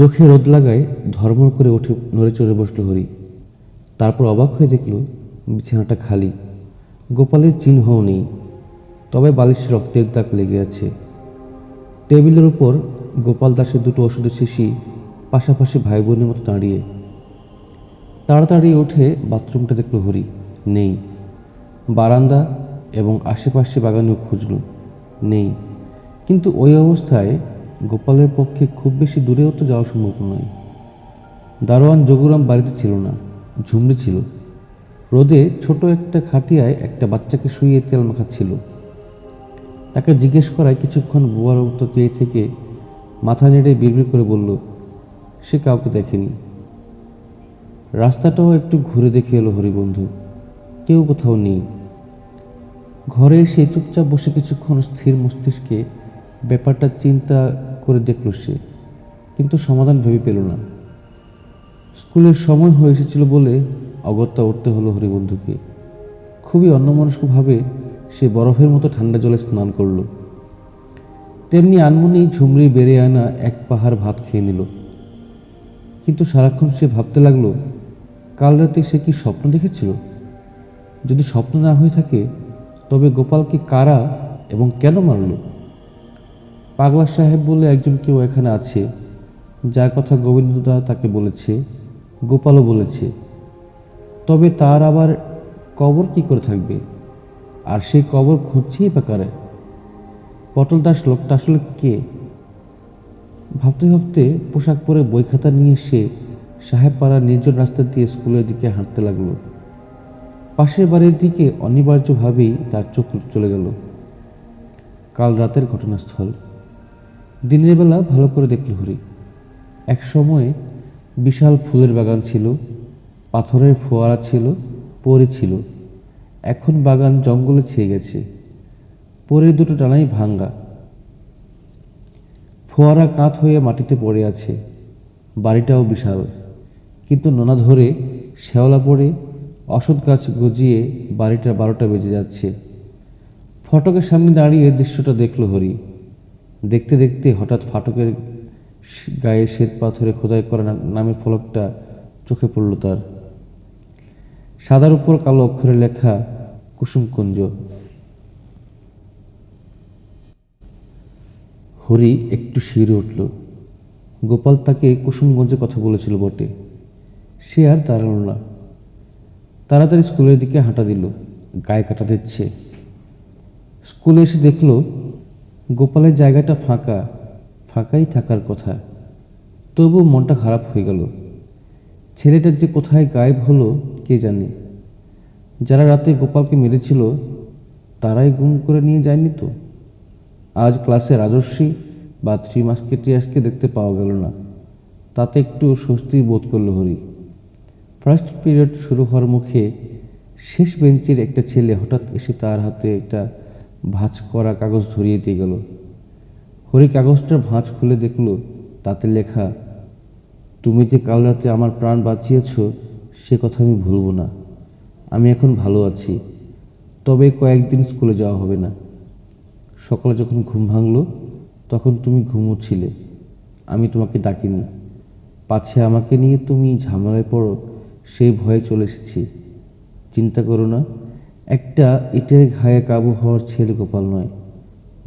চোখে রোদ লাগায় ধর্মর করে উঠে নড়ে চড়ে বসল হরি। তারপর অবাক হয়ে দেখল, বিছানাটা খালি। গোপালের চিহ্নও নেই। তবে বালিশে রক্তের দাগ লেগে আছে। টেবিলের উপর গোপাল দাসের দুটো ওষুধের শিশি, পাশাপাশি ভাই বোনের মতো দাঁড়িয়ে। তাড়াতাড়ি উঠে বাথরুমটা দেখল হরি। নেই। বারান্দা এবং আশেপাশে বাগানেও খুঁজল। নেই। কিন্তু ওই অবস্থায় গোপালের পক্ষে খুব বেশি দূরেও তো যাওয়া সম্ভব নয়। দারোয়ান যোগুরাম বাড়িতে ছিল না, ঝুমড়ি ছিল। রোদে ছোট একটা খাটিয়ায় একটা বাচ্চাকে শুইয়ে তেল মাখাচ্ছিল তাকে জিজ্ঞেস করায় কিছুক্ষণ বোয়ার উত্তর চেয়ে থেকে মাথা নেড়ে বিড়বিড় করে বলল, সে কাউকে দেখেনি। রাস্তাটাও একটু ঘুরে দেখে এলো হরিবন্ধু, কেউ কোথাও নেই। ঘরে এসে চুপচাপ বসে কিছুক্ষণ স্থির মস্তিষ্কে ব্যাপারটা চিন্তা করে দেখল সে, কিন্তু সমাধান ভেবে পেল না। স্কুলের সময় হয়ে এসেছিল বলে অগত্যা উঠতে হলো হরিবন্ধুকে। খুবই অন্যমনস্কভাবে সে বরফের মতো ঠান্ডা জলে স্নান করল। তেমনি আনমনেই ঝুমরি বেড়ে আনা এক পাহাড় ভাত খেয়ে নিল। কিন্তু সারাক্ষণ সে ভাবতে লাগল, কাল রাতে সে কি স্বপ্ন দেখেছিল? যদি স্বপ্ন না হয়ে থাকে, তবে গোপালকে কারা এবং কেন মারল? পাগলা সাহেব বলে একজন কেউ এখানে আছে, যার কথা গোবিন্দদা তাকে বলেছে, গোপালও বলেছে। তবে তার আবার কবর কি করে থাকবে? আর সেই কবর খুঁজছেই বা কারে? পটল দাস লোকটা আসলে কে? ভাবতে ভাবতে পোশাক পরে বই খাতা নিয়ে সে সাহেবপাড়া নির্জন রাস্তা দিয়ে স্কুলের দিকে হাঁটতে লাগল। পাশের বাড়ির দিকে অনিবার্যভাবেই তার চোখ চলে গেল। কাল রাতের ঘটনাস্থল। দিনের বেলা ভালো করে দেখল হরি এক সময় বিশাল ফুলের বাগান ছিল, পাথরের ফোয়ারা ছিল, পরে ছিল। এখন বাগান জঙ্গলে ছেয়ে গেছে। পরের দুটো টানাই ভাঙ্গা। ফোয়ারা কাত হয়ে মাটিতে পড়ে আছে। বাড়িটাও বিশাল। কিন্তু নোনা ধরে শ্যাওলা পড়ে অসৎ গাছ গজিয়ে বাড়িটা বারোটা বেজে যাচ্ছে। ফটকের সামনে দাঁড়িয়ে দৃশ্যটা দেখল হরি। দেখতে দেখতে হঠাৎ ফাটকের গায়ে শ্বেত পাথরে খোদাই করা নামের ফলকটা চোখে পড়ল তার। সাদার উপর কালো অক্ষরে লেখা কুসুমকুঞ্জ হরি একটু শিরে উঠল। গোপাল তাকে কুসুমগঞ্জে কথা বলেছিল বটে। সে আর দাঁড়াল না। তাড়াতাড়ি স্কুলের দিকে হাঁটা দিল। গায়ে কাটা দিচ্ছে। স্কুলে এসে দেখল গোপালের জায়গাটা ফাঁকা, ফাঁকাই থাকার কথা। তবু মনটা খারাপ হয়ে গেল। ছেলেটার যে কোথায় গায়েব হলো, কে জানে? যারা রাতে গোপালকে মেরেছিল, তারাই গুম করে নিয়ে যায়নি তো? আজ ক্লাসে রাজস্বী বা থ্রি মাস্কেটিয়ার্সকে দেখতে পাওয়া গেল না। তাতে একটু স্বস্তি বোধ করল হরি। ফার্স্ট পিরিয়ড শুরু হওয়ার মুখে শেষ বেঞ্চের একটা ছেলে হঠাৎ এসে তার হাতে একটা ভাঁজ করা কাগজ ধরিয়ে দিয়ে গেল। হরি কাগজটার ভাঁজ খুলে দেখল, তাতে লেখা, তুমি যে কাল রাতে আমার প্রাণ বাঁচিয়েছ, সে কথা আমি ভুলবো না। আমি এখন ভালো আছি। তবে কয়েকদিন স্কুলে যাওয়া হবে না। সকালে যখন ঘুম ভাঙলো, তখন তুমি ঘুমোচ্ছিলে। আমি তোমাকে ডাকিনি। পাছে আমাকে নিয়ে তুমি ঝামেলায় পড়ো, সেই ভয়ে চলে এসেছি। চিন্তা করো না একটা ইটের ঘায়ে কাবু হওয়ার ছেলে গোপাল নয়।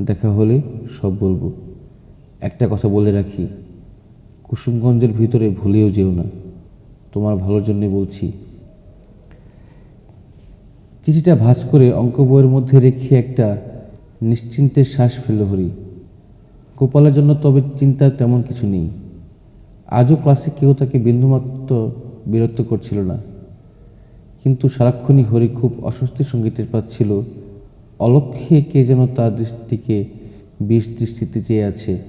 দেখা হলে সব বলব। একটা কথা বলে রাখি, কুসুমগঞ্জের ভিতরে ভুলেও যেও না। তোমার ভালোর জন্যে বলছি। চিঠিটা ভাঁজ করে অঙ্ক বইয়ের মধ্যে রেখে একটা নিশ্চিন্তের শ্বাস ফেল হরি। গোপালের জন্য তবে চিন্তার তেমন কিছু নেই। আজও ক্লাসে কেউ তাকে বিন্দুমাত্র বিরক্ত করছিল না। কিন্তু সারাক্ষণই হরি খুব অস্বস্তির সঙ্গে টের পাচ্ছিল অলক্ষ্যে কে যেন তার দৃষ্টিকে বিষ দৃষ্টিতে চেয়ে আছে।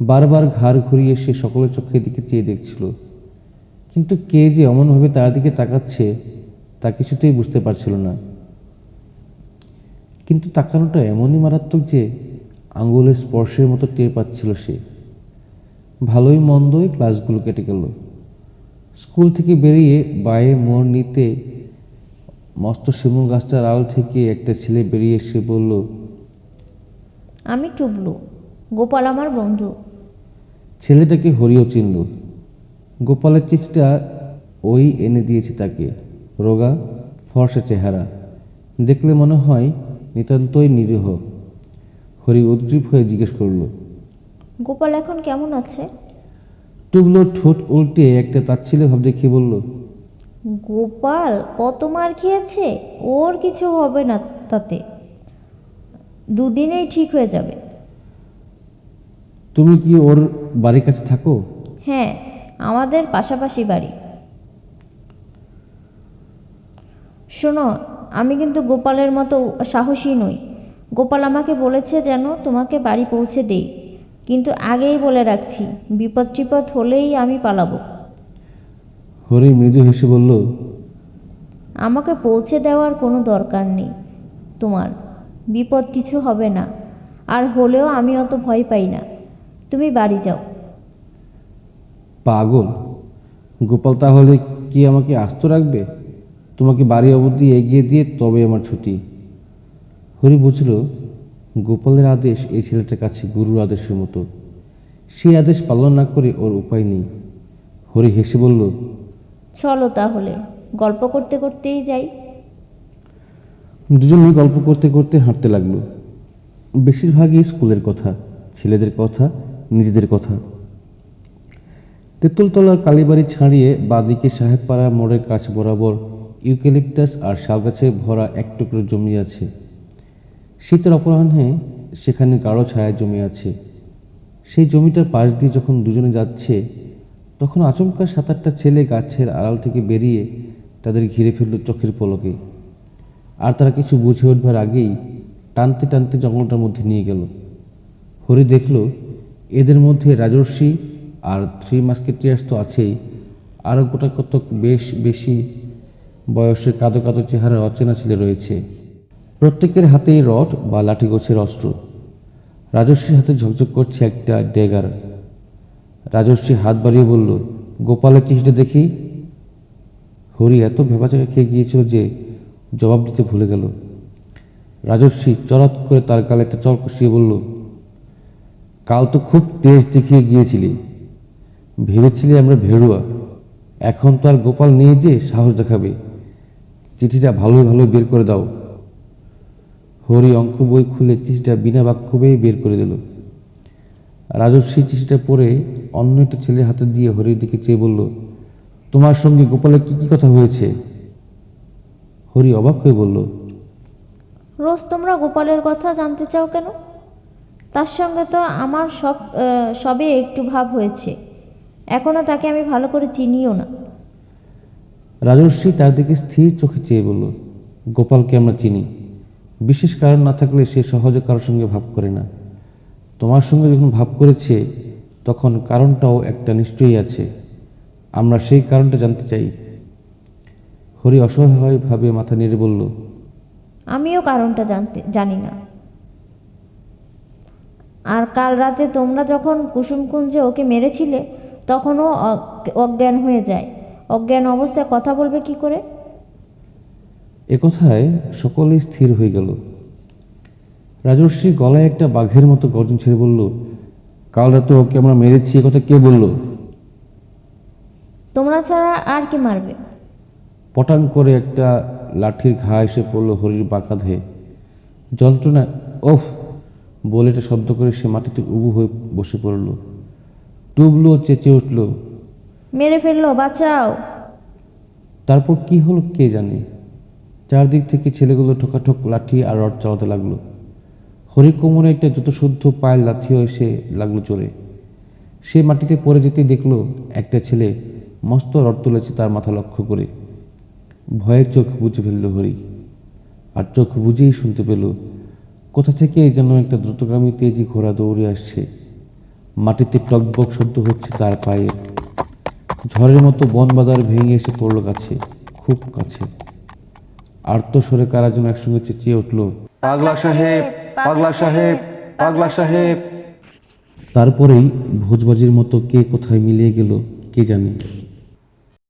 বারবার ঘাড় ঘুরিয়ে সে সকলের চোখের দিকে চেয়ে দেখছিল। কিন্তু কে যে অমনভাবে তার দিকে তাকাচ্ছে, তা কিছুতেই বুঝতে পারছিল না। কিন্তু তাকানোটা এমনই মারাত্মক যে আঙ্গুলের স্পর্শের মতো টের পাচ্ছিল সে। ভালোই মন্দই ক্লাসগুলো কেটে গেল। স্কুল থেকে বেরিয়ে বায়ে মোড় নিতে মস্ত শিমুল গাছটার আড়াল থেকে একটা ছেলে বেরিয়ে এসে বলল আমি টুবলু গোপাল আমার বন্ধু। ছেলেটাকে হরিও চিনল গোপালের চিঠিটা ওই এনে দিয়েছে তাকে। রোগা ফর্সা চেহারা। দেখলে মনে হয় নিতান্তই নিরীহ। হরি উদ্গ্রীব হয়ে জিজ্ঞেস করল গোপাল এখন কেমন আছে? টুবলো ঠোঁট উল্টে একটা তাচ্ছিলে ভাব দেখিয়ে বলল? গোপাল কত মার খেয়েছে? ওর কিছু হবে না তাতে। দুদিনেই ঠিক হয়ে যাবে। তুমি কি ওর বাড়ির কাছে থাকো? হ্যাঁ আমাদের পাশাপাশি বাড়ি। শোনো আমি কিন্তু গোপালের মতো সাহসী নই। গোপাল আমাকে বলেছে যেন তোমাকে বাড়ি পৌঁছে দেই। কিন্তু আগেই বলে রাখছি বিপদ টিপদ হলেই আমি পালাবো। হরি মৃদু হেসে বলল আমাকে পৌঁছে দেওয়ার কোনো দরকার নেই তোমার বিপদ কিছু হবে না আর হলেও আমি অত ভয় পাই না। তুমি বাড়ি যাও। পাগল গোপাল তাহলে কি আমাকে আস্ত রাখবে? তোমাকে বাড়ি অবধি এগিয়ে দিয়ে তবে আমার ছুটি। হরি বুঝল গোপালের আদেশ এই ছেলেটার কাছে গুরুর আদেশের মতো। সেই আদেশ পালন না করে ওর উপায় নেই। হরি হেসে বলল চলো তাহলে গল্প করতে করতেই যাই। দুজনেই গল্প করতে করতে হাঁটতে লাগল। বেশিরভাগই স্কুলের কথা ছেলেদের কথা নিজেদের কথা। তেঁতুলতলার কালীবাড়ি ছাড়িয়ে বাদিকে সাহেবপাড়া মোড়ের কাছ বরাবর ইউক্যালিপটাস আর শালগাছে ভরা এক টুকরো জমি আছে। শীতের অপরাহ্নে সেখানে গাঢ় ছায়া জমে আছে। সেই জমিটার পাশ দিয়ে যখন দুজনে যাচ্ছে, তখন আচমকা সাত আটটা ছেলে গাছের আড়াল থেকে বেরিয়ে তাদের ঘিরে ফেলল চোখের পলকে। আর তারা কিছু বুঝে উঠবার আগেই টানতে টানতে জঙ্গলটার মধ্যে নিয়ে গেল। হরি দেখল, এদের মধ্যে রাজর্ষি আর থ্রি মাস্কেটিয়ার্স তো আছেই। আরও গোটা কত বেশ বেশি বয়সে কাদো কাদো চেহারা অচেনা ছেলে রয়েছে। প্রত্যেকের হাতেই রড বা লাঠি গোছের অস্ত্র। রাজর্ষির হাতে ঝকঝক করছে একটা ডেগার রাজর্ষি হাত বাড়িয়ে বলল, গোপালের চিঠিটা দেখি? হরি এত ভেবাচাকা খেয়ে গিয়েছিল যে জবাব দিতে ভুলে গেল। রাজর্ষি চরাত করে তার গালে একটা চর কষিয়ে বলল, কাল তো খুব তেজ দেখিয়ে গিয়েছিলি। ভেবেছিলি আমরা ভেড়ুয়া। এখন তো আর গোপাল নেই যে সাহস দেখাবে। চিঠিটা ভালোই ভালোই বের করে দাও। হরি অঙ্ক বই খুলে চিঠিটা বিনা বাক্যবেই বের করে দিল। রাজস্বী চিঠিটা পড়ে অন্য একটা ছেলের হাতে দিয়ে হরির দিকে চেয়ে বলল তোমার সঙ্গে গোপালের কি কি কথা হয়েছে? হরি অবাক হয়ে বলল রোজ তোমরা গোপালের কথা জানতে চাও কেন? তার সঙ্গে তো আমার সব সবে একটু ভাব হয়েছে। এখনও তাকে আমি ভালো করে চিনিও না। রাজর্ষি তার দিকে স্থির চোখে চেয়ে বলল গোপালকে আমরা চিনি। বিশেষ কারণ না থাকলে সে সহজে কারোর সঙ্গে ভাব করে না। তোমার সঙ্গে যখন ভাব করেছে, তখন কারণটাও একটা নিশ্চয়ই আছে। আমরা সেই কারণটা জানতে চাই। হরি অসহায়ভাবে মাথা নেড়ে বলল, আমিও কারণটা জানতে, জানি না। আর কাল রাতে তোমরা যখন কুসুমকুঞ্জে ওকে মেরেছিলে তখন ও অজ্ঞান হয়ে যায়। অজ্ঞান অবস্থায় কথা বলবে কি করে? একথায় সকলেই স্থির হয়ে গেল। রাজর্ষি গলায় একটা বাঘের মতো গর্জন ছেড়ে বলল কাল রাতে ওকে আমরা মেরেছি একথা কে বলল? তোমরা ছাড়া আর কি মারবে? পটাং করে একটা লাঠির ঘা এসে পড়ল হরির বাঁকা ধেয়ে যন্ত্রণা ওফ! বলে এটা শব্দ করে সে মাটিতে উবু হয়ে বসে পড়ল। টুবলো চেঁচে উঠল। মেরে ফেলল বাঁচাও! তারপর কি হলো কে জানে? চারদিক থেকে ছেলেগুলো ঠোকাঠোক লাঠি আর রড চালাতে লাগল। হরি কোমরে একটা যত শুদ্ধ পায়ের লাঠিও এসে লাগল চড়ে সে মাটিতে পড়ে যেতে দেখল একটা ছেলে মস্ত রড তুলেছে তার মাথা লক্ষ্য করে। ভয়ের চোখ বুঝে ফেলল হরি। আর চোখ বুঝেই শুনতে পেল, কোথা থেকে যেন একটা দ্রুতগামী তেজি ঘোড়া দৌড়ে আসছে। মাটিতে টকবক শব্দ হচ্ছে তার পায়ে। ঝড়ের মতো বন বাদার ভেঙে এসে পড়ল কাছে খুব কাছে। আর্ত সরে কারা যেন একসঙ্গে চেঁচিয়ে উঠল। পাগলা সাহেব পাগলা সাহেব পাগলা সাহেব। তারপরেই ভোজবাজির মতো কে কোথায় মিলিয়ে গেল কে জানে।